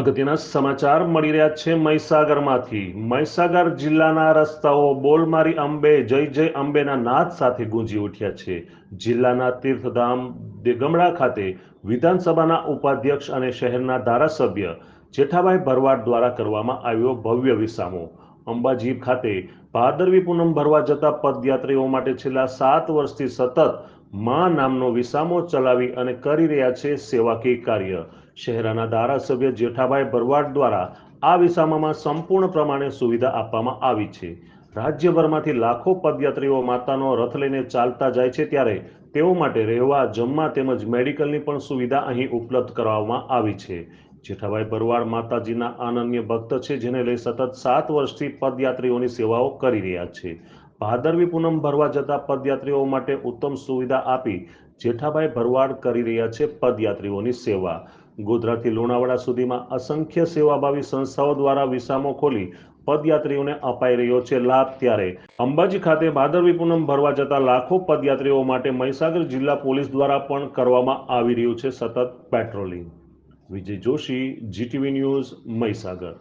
અગત્યના સમાચાર મળી રહ્યા છે મહીસાગરમાંથી. મહીસાગર જિલ્લાના રસ્તાઓ બોલમારી અંબે, જય જય અંબેના નાદ સાથે ગુંજી ઉઠ્યા છે. જિલ્લાના તીર્થધામ દેગમડા ખાતે વિધાનસભાના ઉપાધ્યક્ષ અને શહેરના ધારાસભ્ય જેઠાભાઈ ભરવાડ દ્વારા કરવામાં આવ્યો ભવ્ય વિસામો. અંબાજી ખાતે ભાદરવી પૂનમ ભરવા જતા પદયાત્રીઓ માટે છેલ્લા સાત વર્ષથી સતત મા નામનો વિસામો ચલાવી અને કરી રહ્યા છે સેવાકીય કાર્ય. શહેરાના ધારાસભ્ય જેઠાભાઈ ભરવાડ દ્વારા આ વિસામામાં સંપૂર્ણ પ્રમાણે સુવિધા આપવામાં આવી છે. રાજ્યભરમાંથી લાખો પદયાત્રીઓ માતાનો રથ લઈને ચાલતા જાય છે ત્યારે તેઓ માટે રહેવા, જમવા તેમજ મેડિકલની પણ સુવિધા અહીં ઉપલબ્ધ કરાવવામાં આવી છે. જેઠાભાઈ ભરવાડ માતાજીના અનન્ય ભક્ત છે જેને લઈ સતત સાત વર્ષથી પદયાત્રીઓની સેવાઓ કરી રહ્યા છે. ભાદરવી પૂનમ ભરવા જતા પદયાત્રીઓ માટે ઉત્તમ સુવિધા આપી જેઠાભાઈ ભરવાડ કરી રહ્યા છે પદયાત્રીઓની સેવા. ગોધરાથી લુણાવાડા સુધીમાં અસંખ્ય સેવાભાવી સંસ્થાઓ દ્વારા વિસામો ખોલી પદયાત્રીઓને અપાઈ રહ્યો છે લાભ ત્યારે. અંબાજી ખાતે ભાદરવી પૂનમ ભરવા જતા લાખો પદયાત્રીઓ માટે મહીસાગર જિલ્લા પોલીસ દ્વારા પણ કરવામાં આવી રહ્યું છે સતત patrolling. Vijay Joshi, GTV news, Mahisagar.